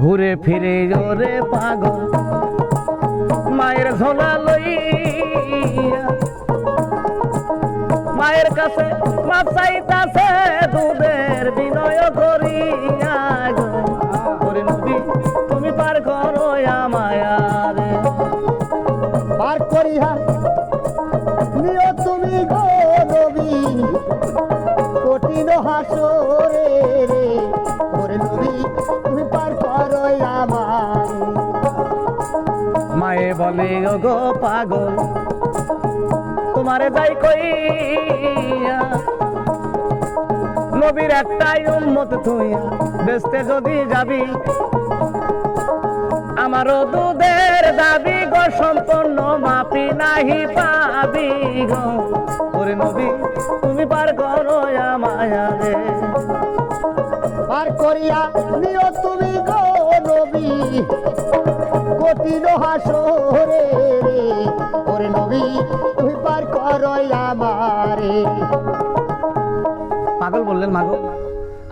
ঘুরে ফিরে ওরে পাগল মায়ের ঝোলা লইয়া। মায়ের কাছে মা চাইতাছে দুধের বিনয় করিয়া। মায়ে গো পাগল? তোমারে যাই কইয়া, নবীর একটাই উম্মত তুইয়া বেসতে যদি যাবি আমারও দুধের দাবি গো সম্পন্ন মাপি নাহি পাবি গো। ওরে নবী, তুমি পার করো মায়ারে পার করিয়া নিও তুমি গো নবী। কঠিন হাসরে রে, ওরে নবী, তুমি পার করো আমারে। পাগল বললেন, মাগো,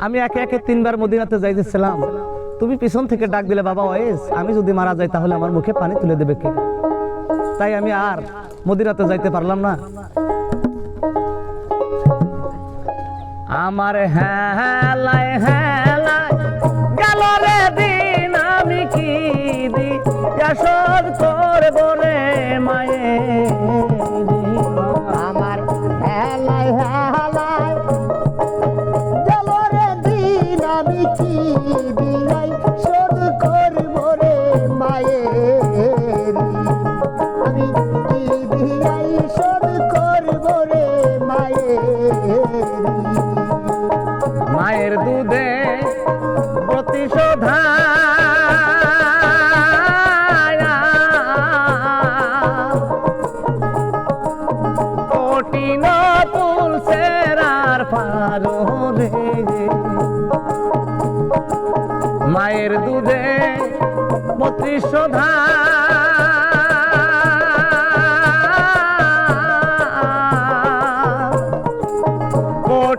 আমি একে একে তিনবার মদিনাতে যাইতেছিলাম। তুমি পিছন থেকে ডাক দিলে, বাবা ওয়েস আমি যদি মারা যাই, তাহলে আমার মুখে পানি তুলে দেবে কে? তাই আমি আর মদিনাতে যাইতে পারলাম না। আমার হেলায় হেলায় গেল রে দিন, আমি কি দি? শোধ করব রে মায়ের আমার হেলায় হেলায় গেল রে দিন, আমি কি দিলাই শোধ করব রে মায়ের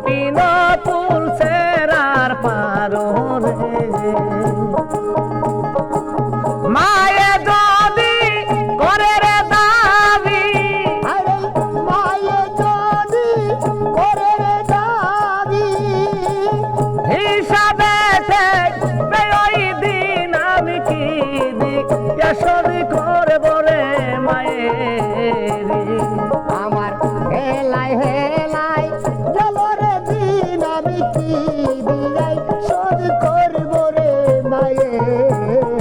কঠিন তুলসের মায়ের আমি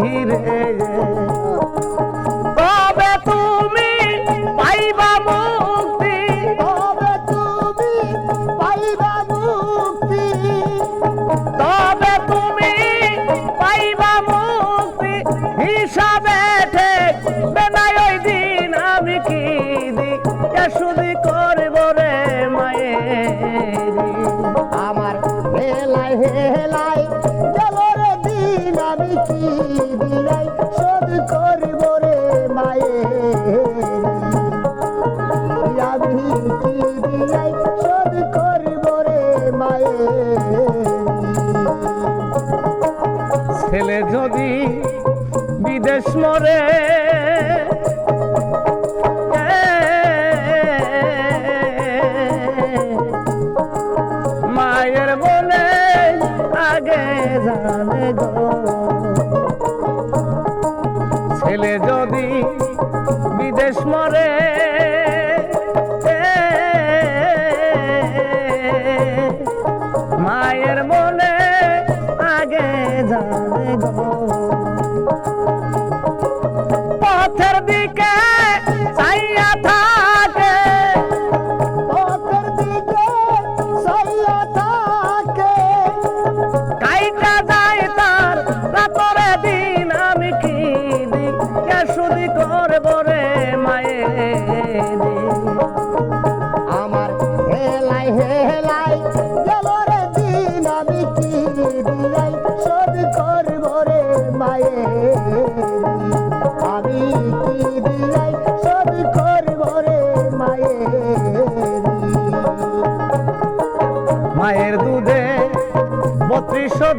রে বিদেশ মরে। মায়ের বলে আগে জানে গো। ছেলে যদি বিদেশ মরে, মায়ের মনে আগে জানে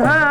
ধান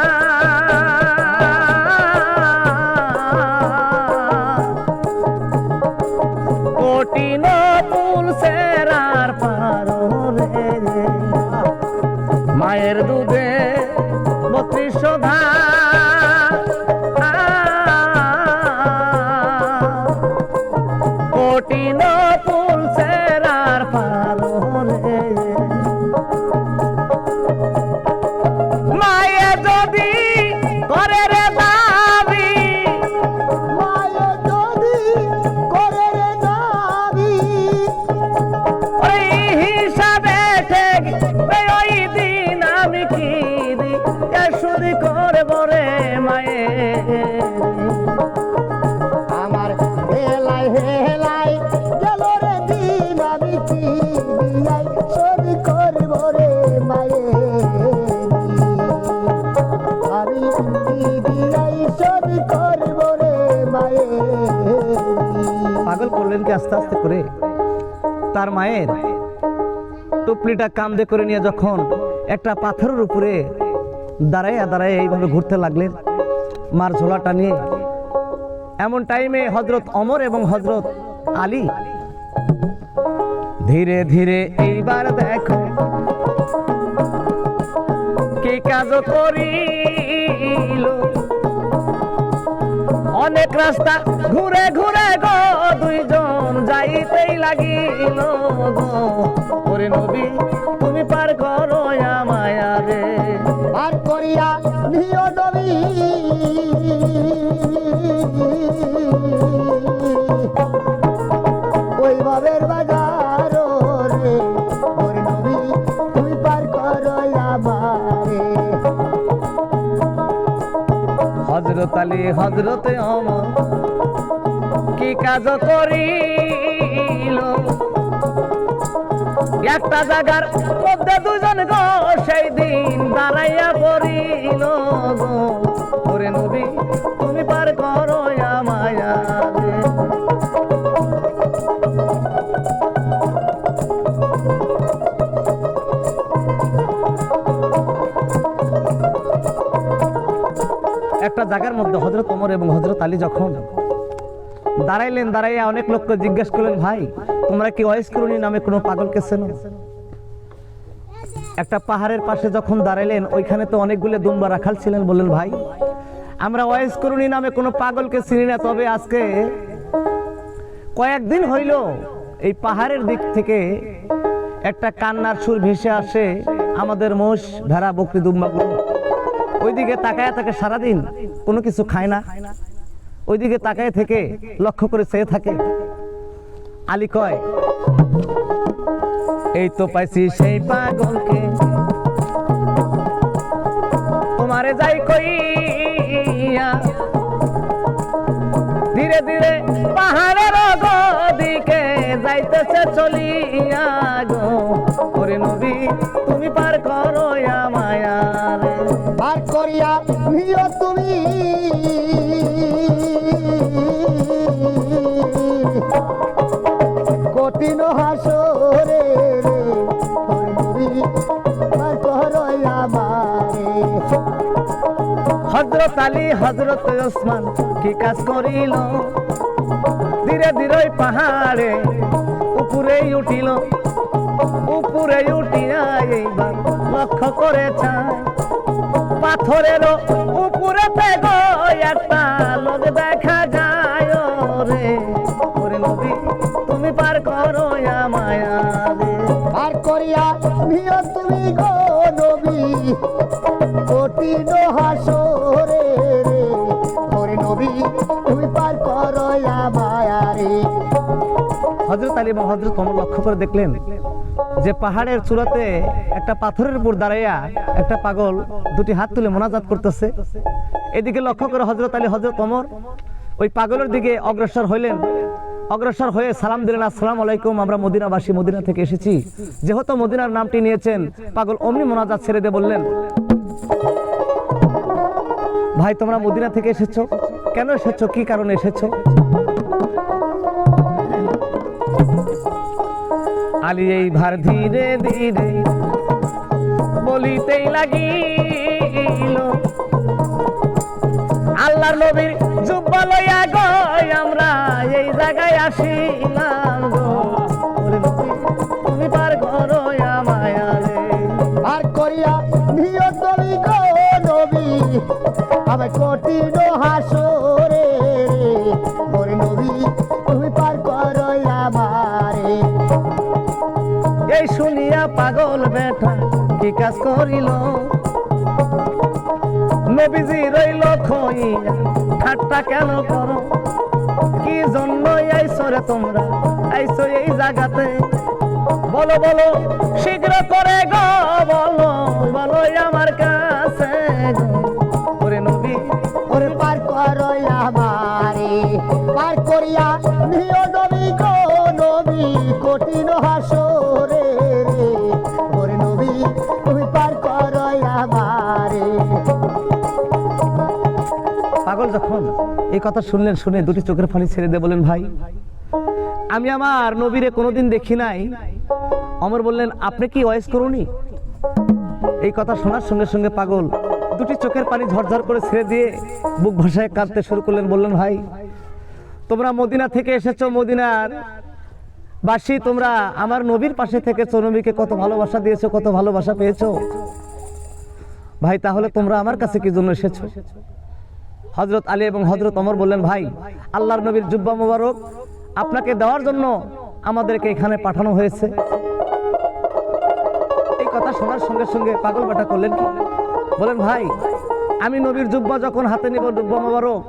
করলেন কি আস্তে আস্তে করে? তার মায়ের টুপলিটা কামদে করে নিয়ে যখন একটা পাথরের উপরে দাঁড়াইয়া দাঁড়াইয়া এইভাবে ঘুরতে লাগলেন, মার ঝোলাটা নিয়ে এমন টাইমে হজরত অমর এবং হজরত আলী ধীরে ধীরে এইবার দেখো কি কাজ করিল। অনেক রাস্তা ঘুরে ঘুরে গো, দুইজন যাইতেই লাগিল গো। ওরে নবী, তুমি পার করো আমায় রে। পার করিয়া নিয় নবী। হজরত অমর। কি কাজ করিল? একটা জাগার মধ্যে দুজন গো সেই দিন দাঁড়াইয়া পড়িল গো। নবী মধ্যে হজরত ওমর এবং হজরত আলী যখন দাঁড়াইলেন, দাঁড়াইয়া অনেক লোককে জিজ্ঞেস করলেন, ভাই, তোমরা কি ওয়েস নামে কোনো পাগলকে চেনো একটা পাহাড়ের পাশে যখন দাঁড়াইলেন, ওইখানে তো অনেকগুলো দুম্বা রাখাল ছিলেন, বললেন, ভাই, আমরা ওয়েস নামে কোনো পাগলকে চিনি না, তবে আজকে কয়েকদিন হইল এই পাহাড়ের দিক থেকে একটা কান্নার সুর ভেসে আসে আমাদের মোষ ভেড়া, বকরি, দুম্বাগুলো। ওইদিকে তাকায় থাকে সারাদিন, কোনো কিছু খায় না। ওইদিকে তাকায় থেকে লক্ষ্য করে চেয়ে থাকে। আলী কয়, এই তো পাইছি সেই পাগলকে। তোমারে যাই কইয়া ধীরে ধীরে পাহাড়ের দিকে যাইতেছে চলিয়া গো। ওরে নবী, তুমি পার করো রে আর করিয়া নিয় তুমি। কঠিন হাসরে পার হজরত আলী হজরত ওসমান কি কাজ করিল? ধীরে ধীরে পাহাড়ে উপরে উঠিল। উপরে উঠিয়া এইবার লক্ষ্য করে চায়। পাথরের উপরে গো একটা লোক দেখা যায় রে ওরে নবী তুমি পার করো মায়া রে। আর করিয়া নিয় তুমি গো নবী কঠিন হাসরে রে রে। ওরে নবী তুমি পার করো আমারে হজরত আলী এবং হজরত কমর লক্ষ্য করে দেখলেন যে পাহাড়ের চূড়াতে একটা পাথরের উপর দাঁড়াইয়া একটা পাগল দুটি হাত তুলে মোনাজাত করতেছে। এদিকে লক্ষ্য করে হজরত আলী হজরত কমর ওই পাগলের দিকে অগ্রসর হইলেন। অগ্রসর হয়ে সালাম দিলেন, আসসালাম আলাইকুম, আমরা মদিনাবাসী, মদিনা থেকে এসেছি। যেহেতু মদিনার নামটি নিয়েছেন, পাগল অমনি মোনাজাত ছেড়ে দিয়ে বললেন, ভাই, তোমরা মদিনা থেকে এসেছ? কেন এসেছ? কি কারণে এসেছ? আলী এই ভার ধীরে ধীরে বলিতেই লাগিল। আল্লাহর নবীর জুব্বা লইয়া গয় আমরা এই জায়গায় আসিলাম তুমি পার করো মায়ারে আর করিয়া নিয়ত নবী। আমি কঠিন হাসরে কাজ করিল। নবীজি রইল খইয়া, ঠাট্টা কেন করো? কি জন্য আইছো রে তোমরা? আইছো এই জায়গাতে বলো বলো, শীঘ্র করে গো, বলো বলো আমার কাছে ওরে নবী, ওরে পার করো আমারে, পার করিয়া নিয় এই কথা শুনলেন, শুনে দুটি চোখের পানি ছেড়ে দিয়ে বলেন ভাই, আমি আমার নবীরে কোনোদিন দেখি নাই। অমর বললেন, আপনি কি ওয়েস করুনি এই কথা শোনার সঙ্গে সঙ্গে পাগল দুটি চোখের পানি ঝরঝর করে ছেড়ে দিয়ে বুক ভাষায় কাঁদতে শুরু করলেন, বললেন, ভাই, তোমরা মদিনা থেকে এসেছ, মদিনার বাসী, তোমরা আমার নবীর পাশে থেকেছো, নবীকে কত ভালোবাসা দিয়েছ, কত ভালোবাসা পেয়েছ। ভাই, তাহলে তোমরা আমার কাছে কি জন্য এসেছ? হজরত আলী এবং হজরত অমর বললেন, ভাই, আল্লাহর নবীর জুব্বা মোবারক আপনাকে দেওয়ার জন্য আমাদেরকে এখানে পাঠানো হয়েছে। এই কথা শোনার সঙ্গে সঙ্গে পাগল বাটা করলেন কি? বলেন, ভাই, আমি নবীর জুব্বা যখন হাতে নিব, জুব্বা মোবারক,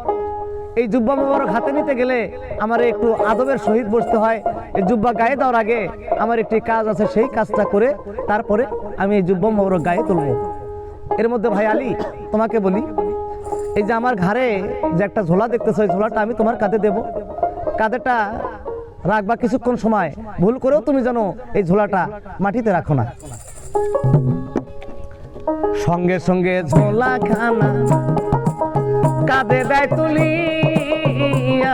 এই জুব্বা মোবারক হাতে নিতে গেলে আমার একটু আদবের সহিত বসতে হয়। এই জুব্বা গায়ে দেওয়ার আগে আমার একটি কাজ আছে, সেই কাজটা করে তারপরে আমি এই জুব্বা মোবারক গায়ে তুলব। এর মধ্যে, ভাই আলী, তোমাকে বলি এই যে আমার ঘাড়ে যে একটা ঝোলা দেখতেছো ওই ঝোলাটা আমি তোমার কাঁধে দেব। কাঁধেটা রাখবা কিছুক্ষণ সময়। ভুল করেও তুমি যেন এই ঝোলাটা মাটিতে রাখো না। সঙ্গে সঙ্গে ঝোলা খানা কাঁধে দেয় তুলিয়া।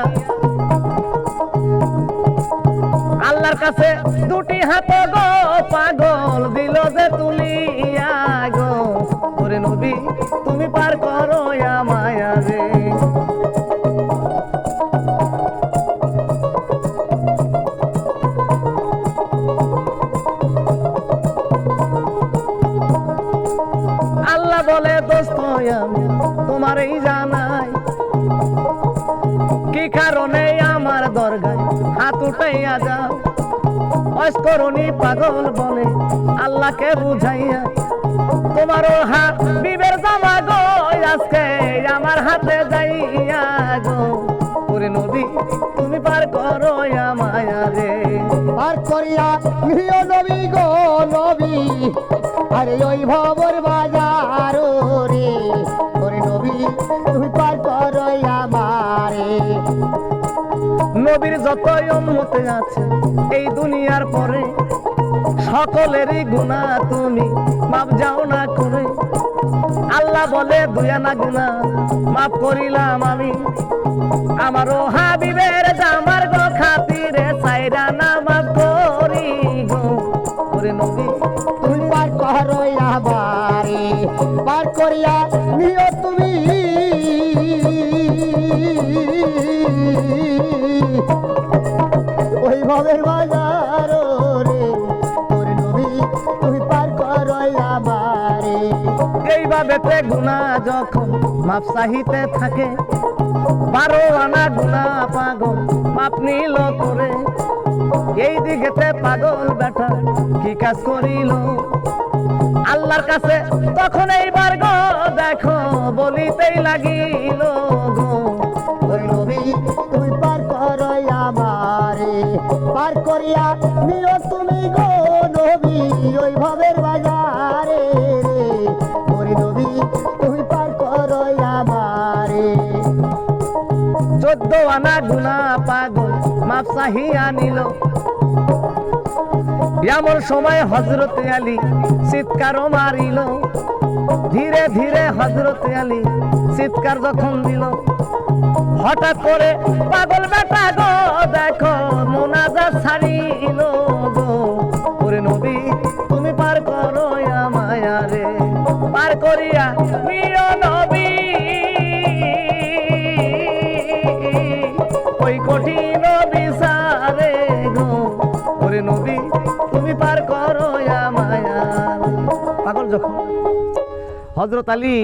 আল্লাহর কাছে দুটি হাত গো, পাগল দিল যে তুলিয়া গো। নবী, তুমি পার করো মায়া রে। আল্লাহ বলে, দোস্ত, আমি তোমার এই জানাই। কি কারণে আমার দরগায় হাত উঠাইয়া যাও? অস্করণী পাগল বলে আল্লাহকে বুঝাইয়া তোমারও হাত বিবের জামা গো আজকে আমার হাতে যাইয়া গো। ওরে নদী তুমি পার করো মায়া রে। পার করিয়া নিয় নবী গো নবী আরে ওই ভবর বাজার রে ওরে নবী তুমি পার করো আমারে নবীর যত উন্মতে আছে এই দুনিয়ার পরে সকলেরই গুণা তুমি, মাপ যাও না করে। আল্লাহ বলে দুয়া না গুণা মাফ করিলাম আমি। আমারও হাবিবের জামার গো খাতিরে সাইরা না মাফ করি গো। ওরে নবী, তুমি পার করো আমারে, পার করিয়া নিয় তুমি। ওই ভবের এইভাবে গুণা যখন, মাপ চাহিতে থাকে। বারো আনা গুণা পাগল, মাপ নিল করে এই দিকেতে পাগল বেটা, কি কাজ করিল? আল্লাহর কাছে তখন এইবার গো দেখো, বলিতেই লাগিল গো। তুমি পার করো আমারে, পার করিয়া নিও তুমি গো। আনা গুণা পাগল, মাপ নিল এমন সময় হজরত আলী চিৎকারও মারিল ধীরে ধীরে হজরত আলী চিৎকার যখন দিল। হঠাৎ করে, পাগল বেটা গো, দেখো, মোনাজা ছাড়িল গো। নবী, তুমি পার করো মায়া রে। করিয়া নিয় তুমি পার করো পাগল যখন? হজরত আলী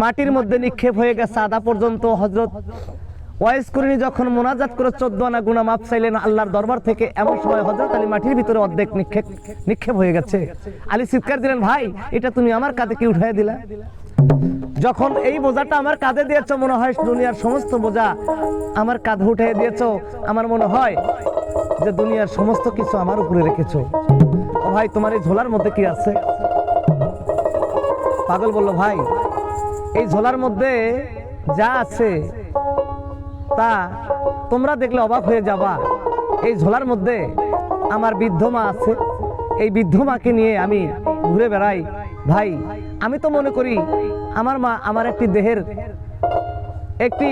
মাটির মধ্যে নিক্ষেপ হয়ে গেছে আদা পর্যন্ত। হজরত ওয়াইস করিনি যখন মোনাজাত করে চোদ্দ আনা গুনা মাপ চাইলেন আল্লাহর দরবার থেকে, এমন সময় হজরত আলী মাটির ভিতরে অর্ধেক নিক্ষেপ নিক্ষেপ হয়ে গেছে। আলী চিৎকার দিলেন, ভাই, এটা তুমি আমার কাঁধে কি উঠাই দিলা? যখন এই বোঝাটা আমার কাঁধে দিয়েছ, মনে হয় দুনিয়ার সমস্ত বোঝা আমার কাঁধে উঠে দিয়েছ। আমার মনে হয় যে দুনিয়ার সমস্ত কিছু আমার উপরে রেখেছো। ভাই, তোমার এই ঝোলার মধ্যে কি আছে? পাগল বলল, ভাই, এই ঝোলার মধ্যে যা আছে তা তোমরা দেখলে অবাক হয়ে যাবা। এই ঝোলার মধ্যে আমার বৃদ্ধ মা আছে। এই বৃদ্ধ মাকে নিয়ে আমি ঘুরে বেড়াই। ভাই আমি তো মনে করি আমার মা আমার একটি দেহের একটি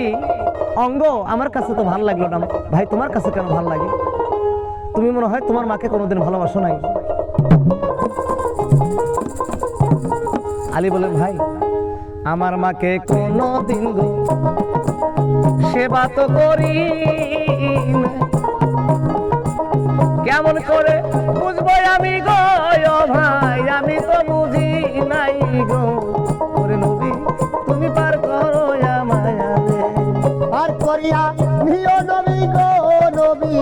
অঙ্গ আমার কাছে তো ভালো লাগল না। ভাই, তোমার কাছে কেন ভালো লাগে? তুমি মনে হয় তোমার মাকে কোনোদিন ভালোবাসো নাই? আলী বলেন, ভাই, আমার মাকে কোনো দিন সেবা তো করি। কেমন করে বুঝব আমি গো? ভাই আমি তো বুঝি নাই গো। ওরে নবী তুমি পার করো মায়া পার করিয়া নিও নবী গো নবী।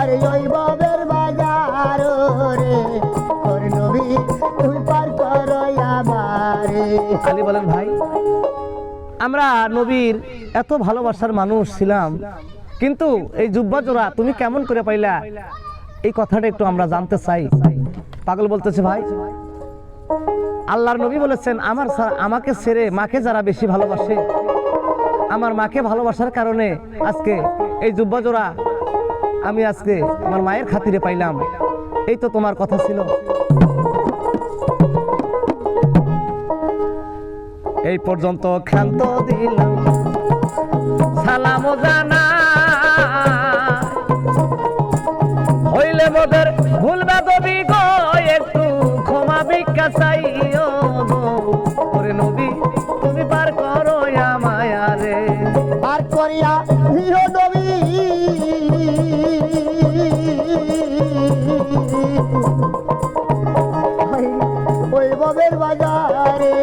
আরে ওই বাবের বাজার রে ওর নবী তুই পার করো আমারে। আলী বলেন ভাই আমরা নবীর এত ভালোবাসার মানুষ ছিলাম। কিন্তু এই জুব্বা তুমি কেমন করে পাইলা? এই কথাটা একটু আমরা জানতে চাই। পাগল বলতেছে, ভাই, আল্লাহর নবী বলেছেন, আমার আমাকে ছেড়ে মাকে যারা বেশি ভালোবাসে, আমার মাকে ভালোবাসার কারণে আজকে এই জুব্বা জোড়া আমি আজকে আমার মায়ের খাতিরে পাইলাম। এই তো তোমার কথা ছিল। এই পর্যন্ত ক্ষান্ত দিলাম। সালাম জানা হইলে মোদের ভুল বেদবি গো একটু ক্ষমা ভিক্ষা চাইও গো। ওরে নবী তুমি পার করো মায়া রে। পার করিয়া নবী। ওই- বাজারে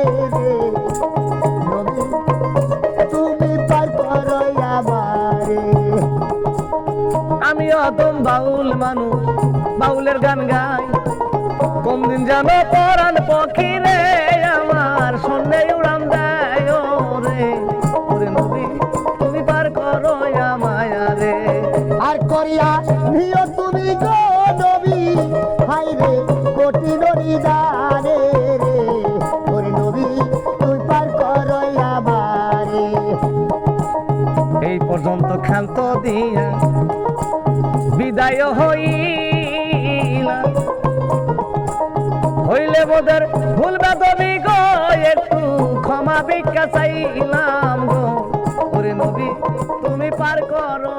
আমি অতম বাউল মানুষ। করিয়া নিও তুমি গো হাই রে কোটি নদী দানে রে। ওরে নবী, তুই পার করো আমারে। এই পর্যন্ত দিয়া বিদায় হইলা। বোধের গো, একটু ক্ষমা ভিক্ষা চাইলাম গো। নবী, তুমি পার করো